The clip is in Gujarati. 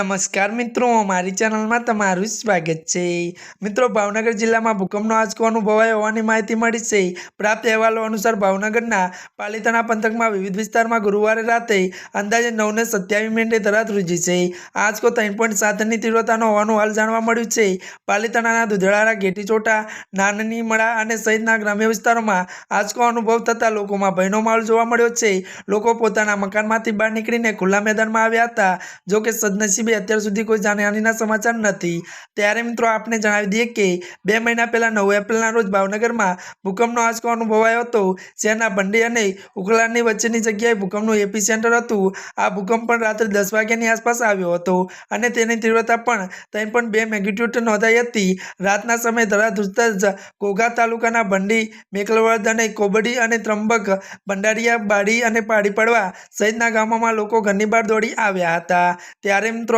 નમસ્કાર મિત્રો, મારી ચેનલમાં તમારું સ્વાગત છે. મિત્રો, ભાવનગર જિલ્લામાં ભૂકંપનો આંચકો અનુભવાયો હોવાની માહિતી મળી છે. પ્રાપ્ત અહેવાલો અનુસાર ભાવનગરના પાલિતાણા પંથકમાં વિવિધ વિસ્તારમાં ગુરુવારે રાતે અંદાજે નવને સત્યાવીસ મિનિટે ધરાત રૂજી છે. આંચકો ત્રણ પોઈન્ટ સાતની તીવ્રતાનો હોવાનું હાલ જાણવા મળ્યું છે. પાલિતાણાના દુધળારા ઘેટીચોટા નાનની મળા અને સહિતના ગ્રામ્ય વિસ્તારોમાં આંચકો અનુભવ થતાં લોકોમાં ભયનો માહોલ જોવા મળ્યો છે. લોકો પોતાના મકાનમાંથી બહાર નીકળીને ખુલ્લા મેદાનમાં આવ્યા હતા જો કે સદનસીબે અત્યાર સુધી કોઈ જાનહાનિના સમાચાર નથી. ત્યારે મિત્રો આપને જણાવી દઈએ કે બે મહિના પહેલાં નવ એપ્રિલના રોજ ભાવનગરમાં ભૂકંપનો આંચકો અનુભવાયો હતો. શહેરના ભંડી અને ઉખલાની વચ્ચેની જગ્યાએ ભૂકંપનું એપી સેન્ટર હતું. આ ભૂકંપ પણ રાત્રે દસ વાગ્યાની આસપાસ આવ્યો હતો અને તેની તીવ્રતા પણ ત્રણ પણ બે મેગ્નિટ્યુડ નોંધાઈ હતી. રાતના સમયે ધરાધૂસતા જ ઘોઘા તાલુકાના ભંડી મેકલવર્દ અને કોબડી અને ત્રંબક, ભંડારીયા બાડી અને પાડી પડવા સહિતના ગામોમાં લોકો ઘરની બહાર દોડી આવ્યા હતા. ત્યારે